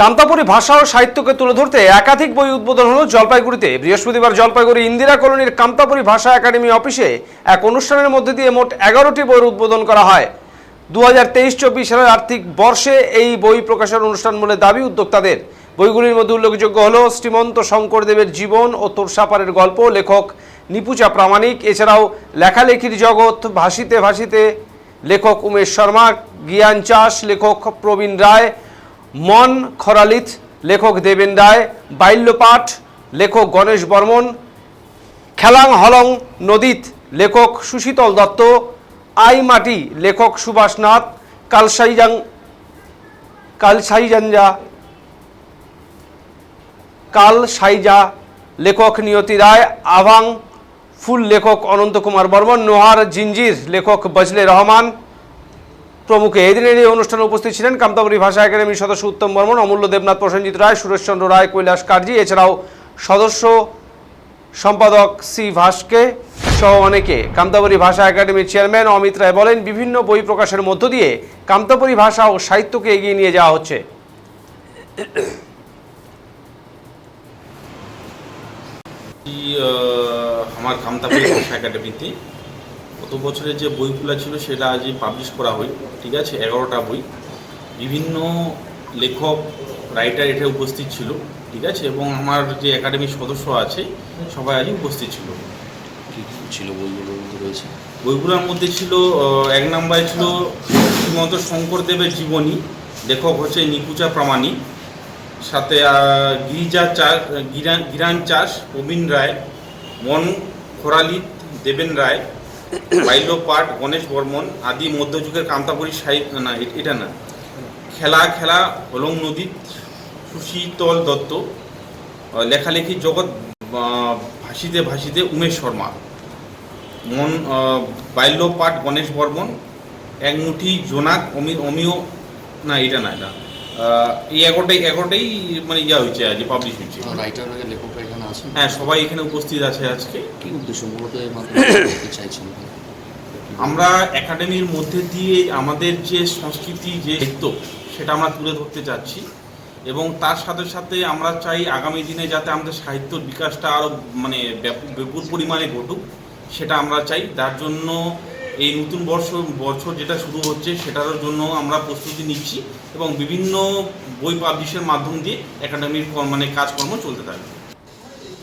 কান্তাপুরী ভাষা ও সাহিত্যকে তুলে ধরতে একাধিক বই উদ্বোধন হলো জলপাইগুড়িতে। বৃহস্পতিবার জলপাইগুড়ি ইন্দিরা কলোনির কান্তাপুরী ভাষা একাডেমি অফিসে এক অনুষ্ঠানের মধ্যে দিয়ে মোট এগারোটি বইয়ের উদ্বোধন করা হয়। দু হাজার তেইশ চব্বিশ সালের আর্থিক বর্ষে এই বই প্রকাশের অনুষ্ঠান বলে দাবি উদ্যোক্তাদের। বইগুলির মধ্যে উল্লেখযোগ্য হল শ্রীমন্ত শঙ্করদেবের জীবন ও তোরসাপারের গল্প, লেখক নিপুচা প্রামাণিক, এছাড়াও লেখালেখির জগৎ ভাসিতে ভাসিতে লেখক উমেশ শর্মা, জ্ঞান চাষ লেখক প্রবীণ রায় মন খরালিত, লেখক দেবেন রায় বাল্যপাঠ, লেখক গণেশ বর্মন, খেলাং হলং নদীত, লেখক সুশীতল দত্ত, আই মাটি, লেখক সুভাষ নাথ, কালসাইজাং, কালসাইজাঞ্জা কাল সাইজা লেখক নিয়তি রায়, আভাং, ফুল লেখক অনন্ত কুমার বর্মন, নোহার জিঞ্জির, লেখক বজলে রহমান প্রমুখ এদিনের এই অনুষ্ঠানে উপস্থিত ছিলেন কামতাবরী ভাষা একাডেমির সদস্য উত্তম বর্মন, অমূল্য দেবনাথ প্রসেনজিৎ রায়, সুরেশচন্দ্র রায়, কৈলাস কার্জি, এছাড়াও সদস্য সম্পাদক সি ভাসকে সহ অনেকে। কামতাবরী ভাষা একাডেমির চেয়ারম্যান অমিত রায় বলেন, বিভিন্ন বই প্রকাশের মধ্য দিয়ে কামতাবরী ভাষা ও সাহিত্যকে এগিয়ে নিয়ে যাওয়া হচ্ছে। আমার কামতাপুরি ভাষা একাডেমিতে গত বছরের যে বইগুলো ছিল সেটা আজই পাবলিশ করা হয় ঠিক আছে? এগারোটা বই। বিভিন্ন লেখক রাইটার এটা উপস্থিত ছিল ঠিক আছে? এবং আমার যে একাডেমির সদস্য আছে সবাই আজ উপস্থিত ছিল। ছিল বইগুলোর মধ্যে রয়েছে? বইগুলোর মধ্যে ছিল এক নম্বরে ছিল শ্রীমন্ত শঙ্করদেবের জীবনী লেখক হচ্ছে নিকুচা প্রামাণিক। সাথে গিরিজা চাষ গিরান গিরান চাষ প্রবীণ রায় মন খোরালিত দেবেন রায় বাল্যপাঠ গণেশ বর্মন আদি মধ্যযুগের কান্তাপুরী সাহিত্য না এটা না। খেলা খেলা হলং নদী সুশীতল দত্ত আহ, লেখালেখির জগৎ ভাসিতে ভাসিতে উমেশ শর্মা। মন বাল্যপাঠ গণেশ বর্মন এক মুঠি জোনাক অমি অমিয় না এটা না এটা। এই এগারোটাই এগারোটাই মানে ইয়া হয়েছে আজ পাবলিশ হয়েছে। রাইটার আগে লেখকরা এখানে আছেন? হ্যাঁ সবাই এখানে উপস্থিত আছে আজকে। কি উদ্দেশ্য? মূলত চাইছেন? আমরা একাডেমির মধ্যে দিয়ে আমাদের যে সংস্কৃতি যে সাহিত্য সেটা আমরা তুলে ধরতে চাচ্ছি। এবং তার সাথে সাথে আমরা চাই আগামী দিনে যাতে আমাদের সাহিত্যর বিকাশটা আরও মানে ব্যাপক বিপুল পরিমাণে ঘটুক সেটা আমরা চাই। তার জন্য এই নতুন বর্ষ, বছর যেটা শুরু হচ্ছে সেটার জন্য আমরা প্রস্তুতি নিচ্ছি এবং বিভিন্ন বই পাবলিশের মাধ্যম দিয়ে একাডেমির মানে কাজকর্ম চলতে থাকবে।